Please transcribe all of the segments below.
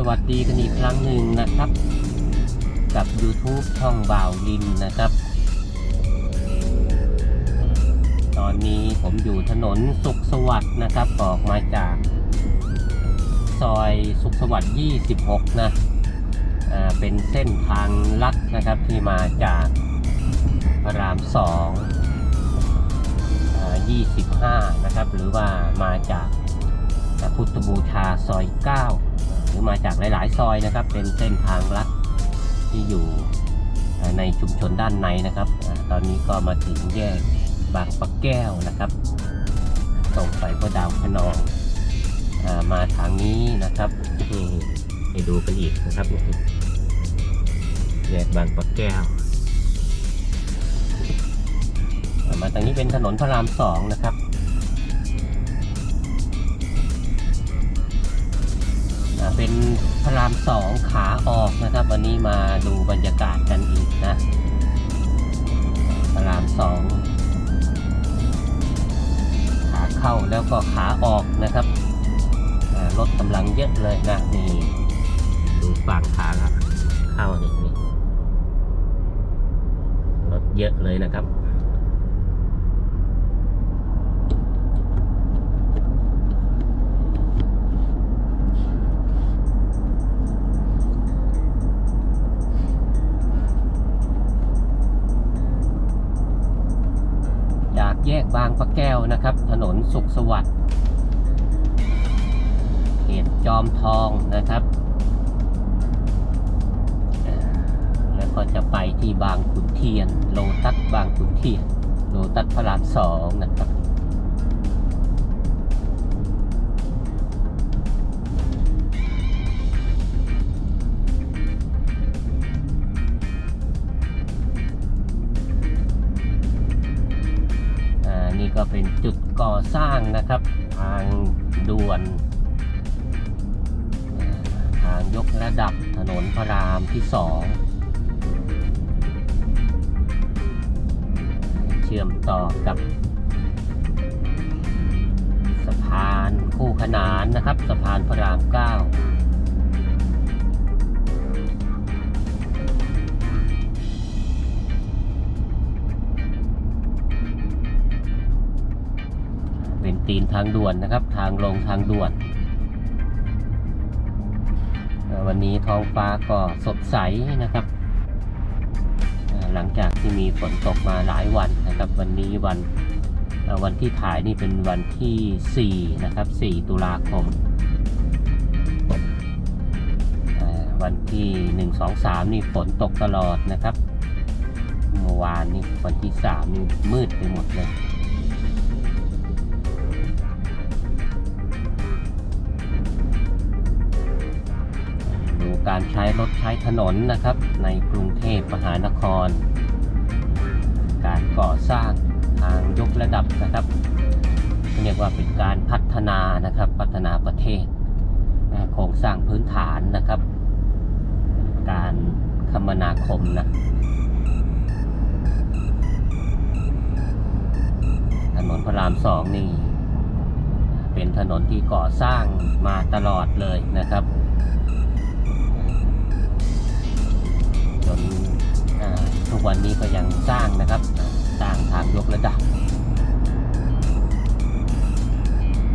สวัสดีกันอีกครั้งหนึ่งนะครับ กับ YouTube ช่องบ่าวลินนะครับ ตอนนี้ผมอยู่ถนนสุขสวัสดิ์นะครับ ออกมาจาก ซอยสุขสวัสดิ์ 26 นะอ่าเป็นเส้นทางลัดนะครับที่มาจากพระราม2อ่า25 นะครับ หรือว่ามาจากพุทธบูชาซอย 9 รือมาจากหลาย ๆ ซอยนะครับ เป็นเส้นทางลัดที่อยู่ในชุมชนด้านในนะครับ ตอนนี้ก็มาถึงแยกบางปะแก้วนะครับตรงไปพระดาวพนองมาทางนี้นะครับนี่ไปดูกันอีกนะครับแยกบางปะแก้ว มาทางนี้เป็นถนนพระรามสองนะครับ เป็นพระรามสองขาออกนะครับ วันนี้มาดูบรรยากาศกันอีกนะ พระรามสองขาเข้าแล้วก็ขาออกนะครับรถกำลังเยอะเลยนะนี่ดูฝั่งขาครับเข้านี่นี่รถเยอะเลยนะครับ แยกบางปะแก้วนะครับ ถนนสุขสวัสดิ์เขตจอมทองนะครับ แล้วก็จะไปที่บางขุนเทียน โลตัสบางขุนเทียน โลตัสพระรามสองนะครับ สร้างนะครับ ทางด่วน ทางยกระดับถนนพระรามที่สองเชื่อมต่อกับสะพานคู่ขนานนะครับ สะพานพระรามเก้าางด่วนนะครับ ทางลงทางด่วน วันนี้ท้องฟ้าก็สดใสนะครับ หลังจากที่มีฝนตกมาหลายวันนะครับ วันนี้วันวันที่ถ่ายนี่เป็นวันที่ 4 นะครับ 4 ตุลาคม วันที่ 1 2 3 นี่ฝนตกตลอดนะครับ เมื่อวานนี่วันที่ 3 นี่มืดไปหมดเลย การใช้รถใช้ถนนนะครับ ในกรุงเทพมหานคร การก่อสร้างทางยกระดับนะครับ เรียกว่าเป็นการพัฒนานะครับพัฒนาประเทศโครงสร้างพื้นฐานนะครับ การคมนาคมนะถนนพระรามสองนี่เป็นถนนที่ก่อสร้างมาตลอดเลยนะครับ ทุกวันนี้ก็ยังสร้างนะครับ สร้างทางยกระดับ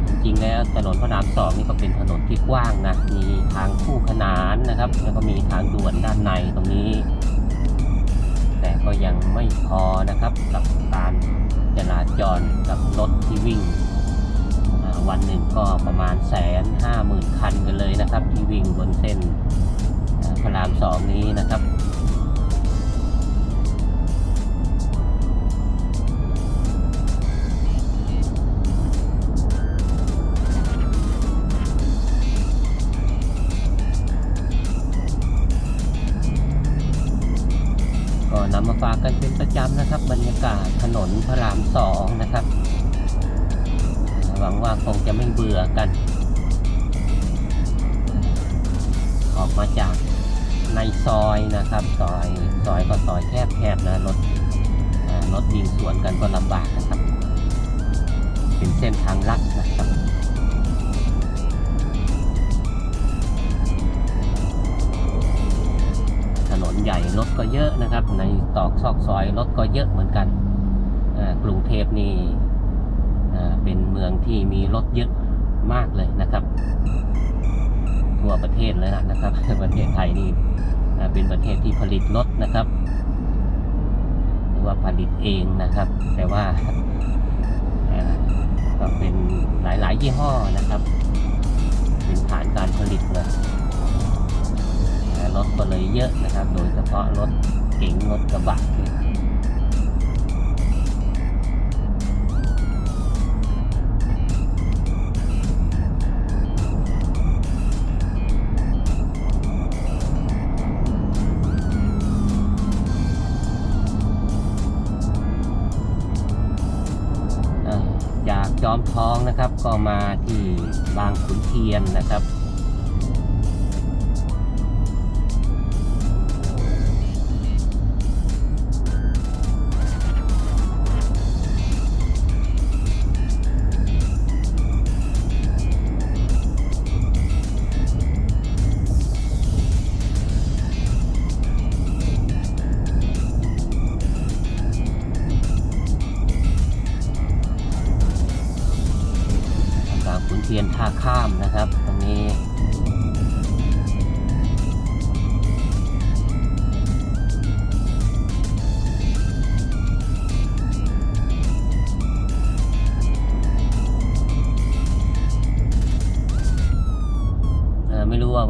จริงๆแล้วถนนพระรามสองนี่ก็เป็นถนนที่กว้างนะมีทางคู่ขนานนะครับ แล้วก็มีทางด่วนด้านในตรงนี้ แต่ก็ยังไม่พอนะครับกับการจราจรกับรถที่วิ่งวันหนึ่งก็ประมาณแสนห้าหมื่นคันกันเลยนะครับ ที่วิ่งบนเส้นพระรามสองนี้นะครับ นนพระรามสองนะครับ หวังว่าคงจะไม่เบื่อกัน ออกมาจากในซอยนะครับซอยซอยก็ซอยแคบๆนะรถรถวิ่งสวนกันก็ลำบากนะครับ เป็นเส้นทางลัดนะครับถนนใหญ่รถก็เยอะนะครับ ในตอกซอกซอยรถก็เยอะเหมือนกัน กรุงเทพนี่เป็นเมืองที่มีรถเยอะมากเลยนะครับ ทั่วประเทศเลยนะครับ ประเทศไทยนี่เป็นประเทศที่ผลิตรถนะครับหรือว่าผลิตเองนะครับ แต่ว่าก็เป็นหลายๆยี่ห้อนะครับ เป็นฐานการผลิตเลยและรถก็เลยเยอะนะครับ โดยเฉพาะรถเก๋งรถกระบะ จอมทองนะครับ ก็มาที่บางขุนเทียนนะครับ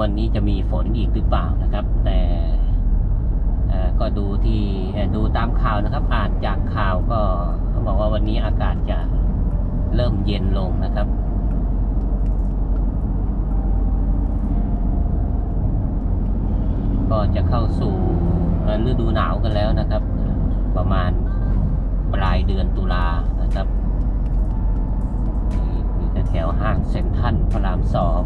วันนี้จะมีฝนอีกหรือเปล่านะครับ แต่ก็ดูที่ดูตามข่าวนะครับอ่านจากข่าวก็เขาบอกว่าวันนี้อากาศจะเริ่มเย็นลงนะครับก็จะเข้าสู่ฤดูหนาวกันแล้วนะครับ ประมาณปลายเดือนตุลานะครับนี่อยู่แถวห้างเซ็นทรัลพระรามสอง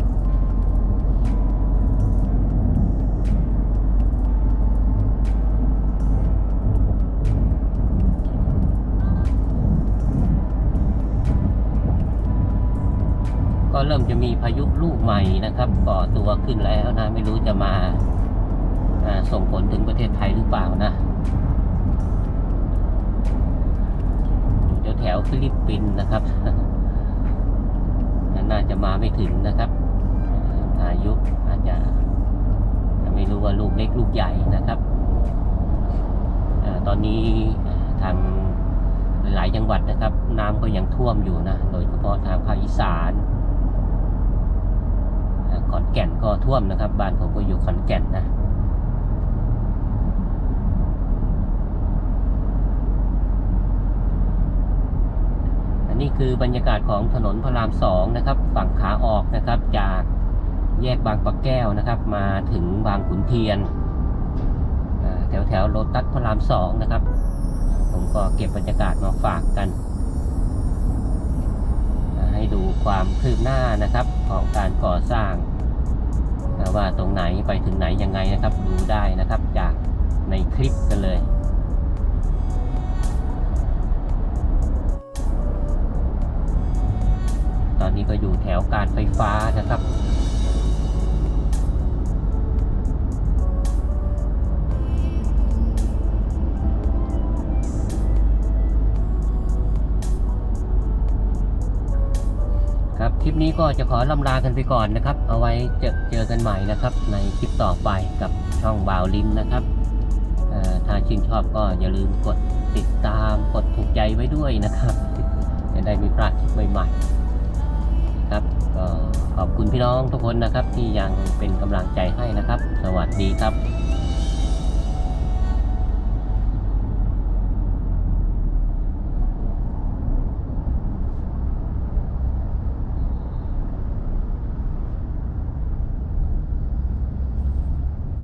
ก็เริ่มจะมีพายุลูกใหม่นะครับก่อตัวขึ้นแล้วนะ ไม่รู้จะมาส่งผลถึงประเทศไทยหรือเปล่านะอยู่แถวฟิลิปปินส์นะครับ น่าจะมาไม่ถึงนะครับอายุอาจจะไม่รู้ว่าลูกเล็กลูกใหญ่นะครับอตอนนี้ทางหลายจังหวัดนะครับ น้ำก็ยังท่วมอยู่นะ โดยเฉพาะทางภาคอีสาน ขอนแก่นก็ท่วมนะครับ บ้านผมก็อยู่ขอนแก่นนะอันนี้คือบรรยากาศของถนนพระรามสองนะครับ ฝั่งขาออกนะครับจากแยกบางปะแก้วนะครับ มาถึงบางขุนเทียนแถวแถวโลตัสพระรามสองนะครับ ผมก็เก็บบรรยากาศมาฝากกัน ให้ดูความคืบหน้านะครับของการก่อสร้าง ว่าตรงไหนไปถึงไหนยังไงนะครับ ดูได้นะครับจากในคลิปกันเลยตอนนี้ก็อยู่แถวการไฟฟ้านะครับ ครับคลิปนี้ก็จะขอลำลากันไปก่อนนะครับ เอาไว้เจอเจอกันใหม่นะครับ ในคลิปต่อไปกับช่องบาวลินนะครับถ้าชื่นชอบก็อย่าลืมกดติดตามกดถูกใจไว้ด้วยนะครับ จะได้ม่พลาดคลิปใหม่ๆครับก็ขอบคุณพี่น้องทุกคนนะครับ ที่ยังเป็นกำลังใจให้นะครับ สวัสดีครับ